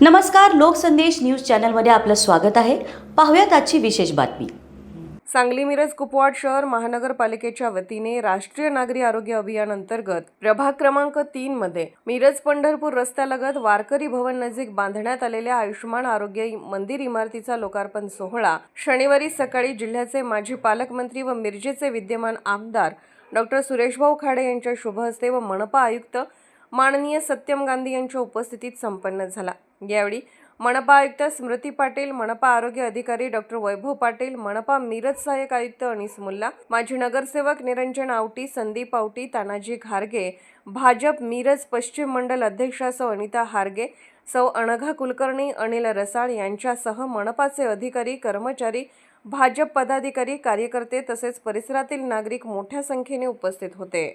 नमस्कार लोकसंदेश न्यूज चॅनलमध्ये आपलं स्वागत आहे. पाहूयात आजची विशेष बातमी. सांगली मिरज कुपवाड शहर महानगरपालिकेच्या वतीने राष्ट्रीय नागरी आरोग्य अभियान अंतर्गत प्रभाग क्रमांक तीन मध्ये मिरज पंढरपूर रस्त्यालगत वारकरी भवन नजीक बांधण्यात आलेल्या आयुष्यमान आरोग्य मंदिर इमारतीचा लोकार्पण सोहळा शनिवारी सकाळी जिल्ह्याचे माजी पालकमंत्री व मिरजेचे विद्यमान आमदार डॉक्टर सुरेशभाऊ खाडे यांच्या शुभ हस्ते व मनपा आयुक्त माननीय सत्यम गांधी यांच्या उपस्थितीत संपन्न झाला. यावेळी मनपा आयुक्त स्मृती पाटील मनपा आरोग्य अधिकारी डॉक्टर वैभव पाटील मनपा मिरज सहाय्यक आयुक्त अनिस मुल्ला माजी नगरसेवक निरंजन आवटी संदीप आवटी तानाजी घारगे भाजप मिरज पश्चिम मंडल अध्यक्षा सौ अनिता हारगे सौ अनघा कुलकर्णी अनिल रसाळ यांच्यासह मनपाचे अधिकारी कर्मचारी भाजप पदाधिकारी कार्यकर्ते तसेच परिसरातील नागरिक मोठ्या संख्येने उपस्थित होते.